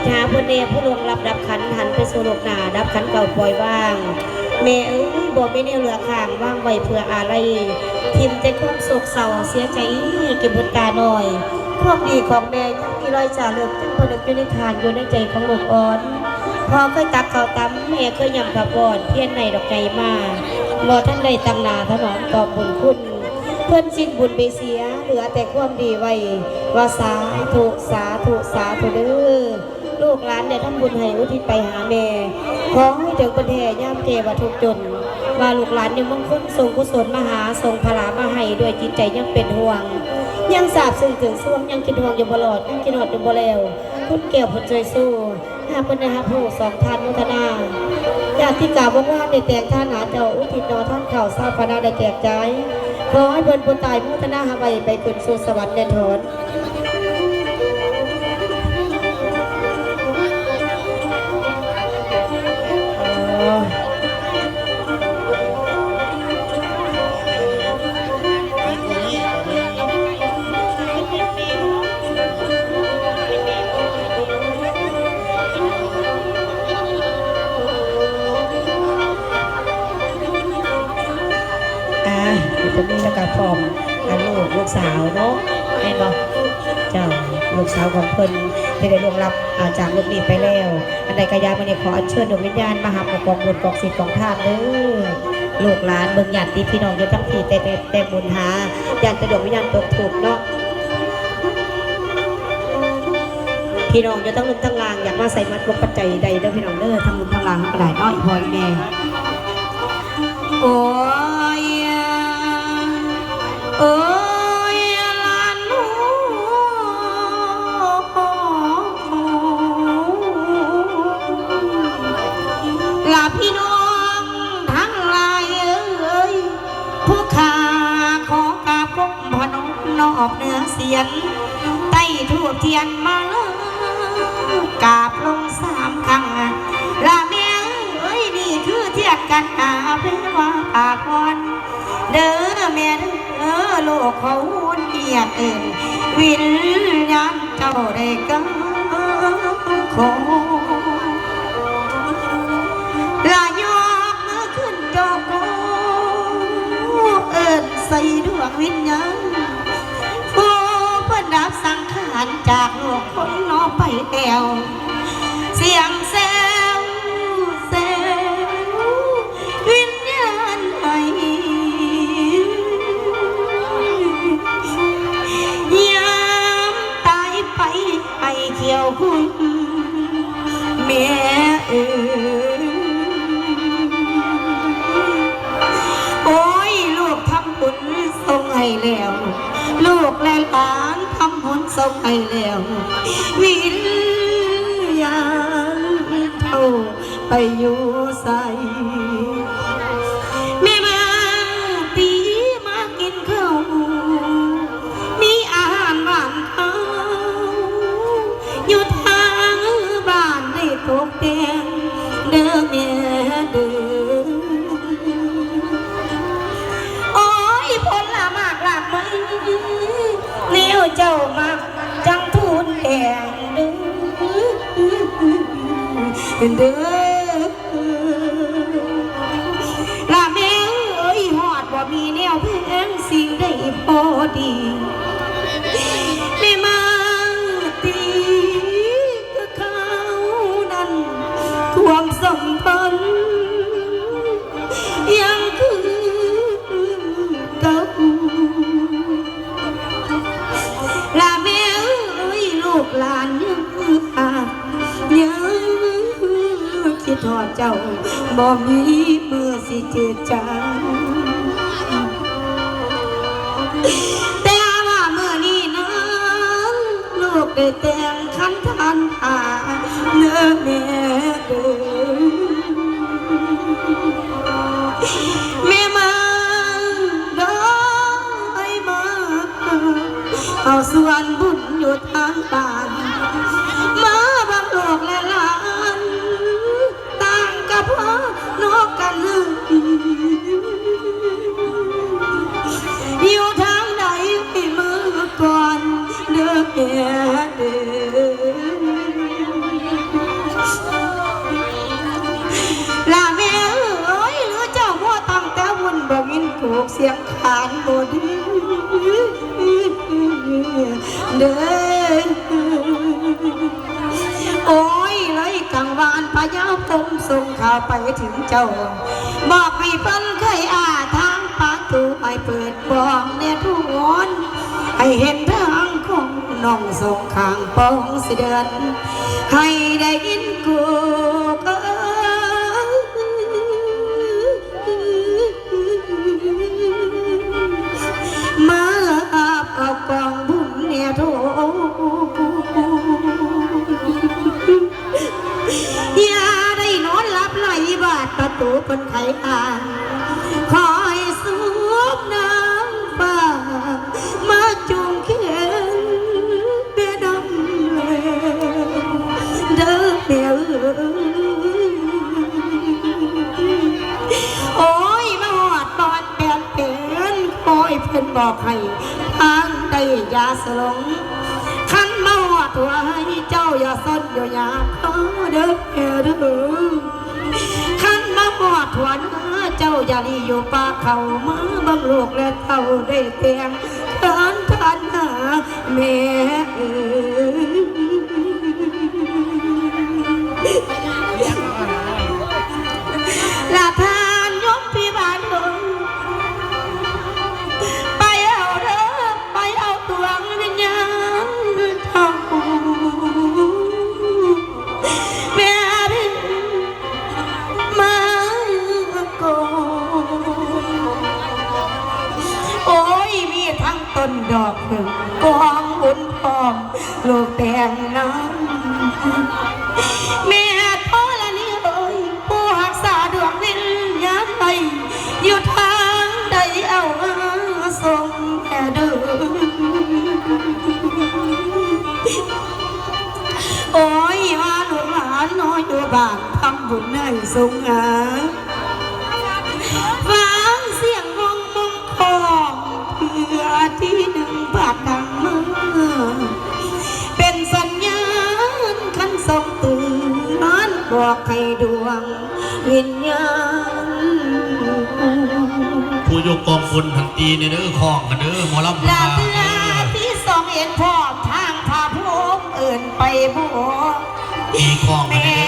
ดหาพื่อนเนผู้ลวงรับดับขันหันไปสู่โลกหนาดับขันเก่าปล่อยว่างแม่เอ้ยบอกไม่แน่เหลือข้างว่างไว้เพื่ออะไร ทิมแต่ความโศกเศร้าเสียใจเก็บบนตาหน่อยความดีของแม่ยังมีรอยจาเลือกจังพนึกอยู่ในทานอยู่ในใจของลูกอ่อนพอเคยตักข้าวตำแม่เคยยำกับก่อนเพี้ยนในดอกไก่มาบ่ท่านใดตั้งนาถนอมตอบบุญคุณ เพื่อนสิ้นบุญไปเสีย เหลือแต่ความดีไว้ว่าสาธุสาธุสาธุเด้อ ลูกหลานเนี่ยทำบุญให้อุทิศไปหาแม่ขอให้ถึงประเทศย่ามเกวทุกจนว่าลูกหลานยังมงคลทรงกุศลมาหาทรงพลามาให้ด้วยจิตใจยังเป็นห่วง ยังสาบซึ้งถึงส่วงยังคิดห่วงอยู่บลอดยังคิดหอดอยู่บ่แล้วคุณเกี่ยวผลใจสู้หาเพิ่นนะฮะผู้สองท่านมุทนาอยากที่กล่าวว่าว่าในแต่งท่านหาเจ้าอุทิศนอท่านเข่าทราบพนาได้แจกใจขอให้เพิ่นผู้ตายมุทนาหาไปไปขึ้นสู่สวรรค์แน่นอน อ๋ออ่าเดี๋ยวจะมีแล้วก็ฟอมอันลูกลูกสาวเนาะแม่นบอกเจ้าลูกสาวของเพิ่น ที่ได้ล่วงลับจากลูกนี้ไปแล้ว อันใดกายามันนี่ขออัญเชิญดวงวิญญาณมาหาปกองบุญกองศิษย์กองทานเด้อลูกหลานเบิ่งญาติพี่น้องอยู่ทั้งที่แต่แต่บุญหาญาติดวงวิญญาณตกถูกเนาะพี่น้องอยู่ทั้งลุมทั้งลางอยากมาใส่มัดรวมปัจจัยใดเด้อพี่น้องเด้อทั้งลุมทั้งลางก็ได้เนาะอีพออีแม่โอ้ยโอ้ นอบเหนือเสียนใต้ทูบเทียนมาลกาบลงสามครั้งลาแม่เอ้ยนี่คือเทียนกันหาเพื่อว่าปากวันเด้อแม่เด้อโลกเขาหุ่นเกียดเอินวิญญาณเจ้าได้กันคง สังขารจากลูกคนน้องไปแอวเสียง ไปอยู่ใส่แม่มาปีมากินข้าวมีอาหารบ้านเขาอยู่ทางบ้านได้ตกแต่งเด้อแม่เด้อโอ้ยผลละมากหละไมเลี้ยวเจ้ามาจังทุนแดง เด้อเด้อละแม่เอ้ยหอดว่ามีแนวแพงสิ่งได้พอดี บ่มีเมื่อสิเจอจางแต่ว่าเมื่อนี้นั้นลูกได้แต่งขันทันหาเนื้อแม่เด้อแม่มาได้มาเอาส่วนบุญอยู่ทางบ้านมา สียงขานบดีเด้อโอ้ยเลยกลางวานพยาพมส่งข่าวไปถึงเจ้า บอกให้ฟันเคยอาทางปากตูให้เปิดบองเนี่ยทุกอนให้เห็นทางของน้องส่งข้างปองเสด็จให้ได้ยินกู ตูคนไขอ่าคอยสูบน้ำฟ้ามาจุงเขียนเบียดำเลยเด้อเดียวโอ้ยมาหอดตอนเปลี่ยนเปลี่ยนคอยเพิ่อนบอกให้ทางได้ยาสลงขันมาหอดตัวให้เจ้าอย่าสนอย่ายาเขาเด้อเด้อ ทอขันมาบอดหัวเนื้อเจ้าอย่าลีอยู่ป่าเขามือบังลูกและเท่าได้เตียงทานทานหาแม่เออ ต้นดอกหนึ่งกองบุญพร้อมลูกแต่งน้ำแม่ทอละนี่เอ้ยผู้หักษาดวงวิญญาณไปอยู่ทางใดเอามาส่งแม่เด้อโอ้ยว่าลูกหลานน้อยอยู่บ้านทำบุญในสงหา ที่หนึ่งบาทดังมือเป็นสัญญาณคันส่งตื่นบอกให้ดวง วิญญาณผู้ยกกองบุญทันตีในเด้อคล้องกันเด้อหมอลำลามาตลาที่สองเอ็นพร้อมทางพาผู้เอื่นไปบัวตีคล้องกันแม่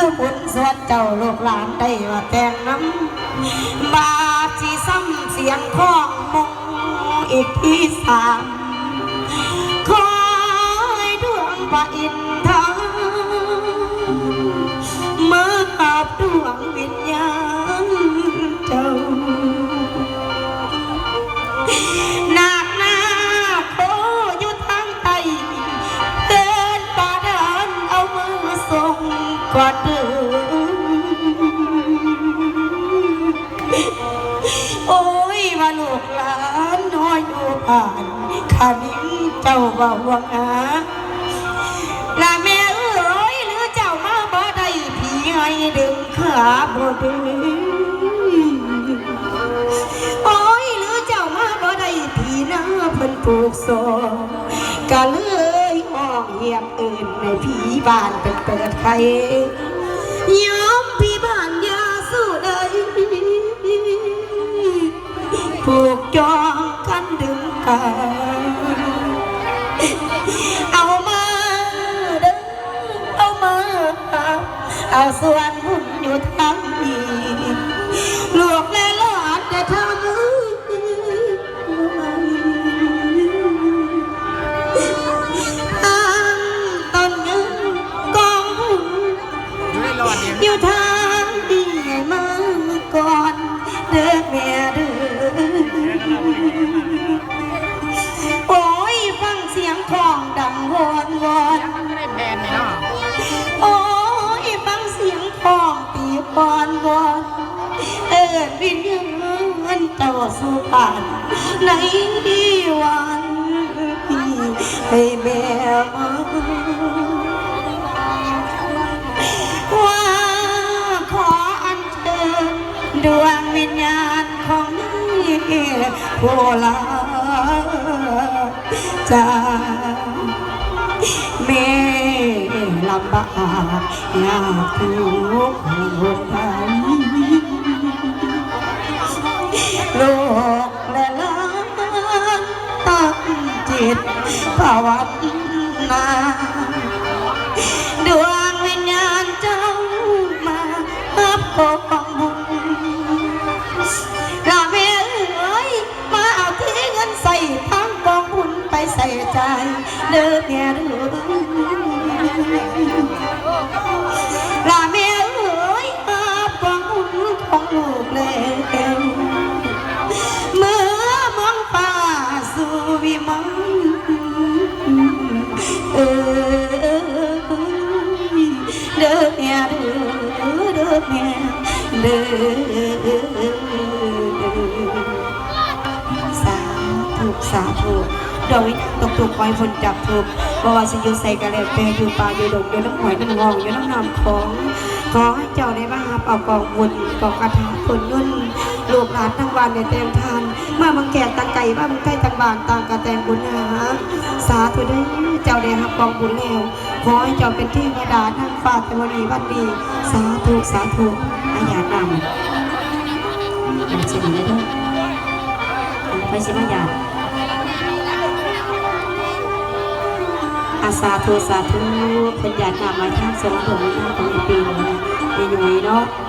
คือผลส่วนเจ้าลูกหลานได้ว่าแต่งน้ำบาที่ซ้ำเสียงของมงอีกที่สามคอยดวงพระอินทรามาอาบดวงวิญญา โอ้ยว่าลูกหลานน้อยอยู่ผ่านขานิ้งเจ้าว่าวงหาลาแม่เอ้ยหรือเจ้ามาบ่ได้ผีให้ดึงขาบ่ดึงโอ้ยหรือเจ้ามาบ่ได้ผีหน้าเพิ่นปลูกโซก็เลยห้องเหียบอื่นในผีบ้านเป็นเปิดไฟ ยอมพี่บ้านยาสู้ได้ผูกจองกันดึงกันเอามาเด้อเอามา เอาส่วนบุญอยู่ทาง สู่ป่านในวันให้แม่มาว่าขออัญเชิญดวงวิญญาณของนี่ผู้ลาจากแม่ลำบากยากทุกข์หนทาง โลกและล้านตั้งจิตภาวนา สาธุสาธุดอกวิตกตุกคอยฝนจับถูกบ่ว่าสิอยู่ใส่กระแล้วแต่อยู่ป่าอยู่ดงอยู่น้ำหอยน้ำงองอยู่น้ำน้ำของ ขอให้เจ้าได้มาหาเอากองบุญกองกระถางผลเงินลูกหลานทั้งวันในเต็มทานเมื่อมังแก่ตังไก่บ้ามังไก่ตังบานต่างกระแตงบุญหาสาธุด้อเจ้าได้รับกองบุญแล้วขอให้เจ้าเป็นที่วดาทั้งฟ้าเทวนีวันนี้สาธุสาธุ อาญานำอันเช่นนี้ด้อไปสิมาญาอาสาธุสาธุเป็นญาตินำมาทางสงฆ์หลวงของปีนี้ในหน่วยเนาะ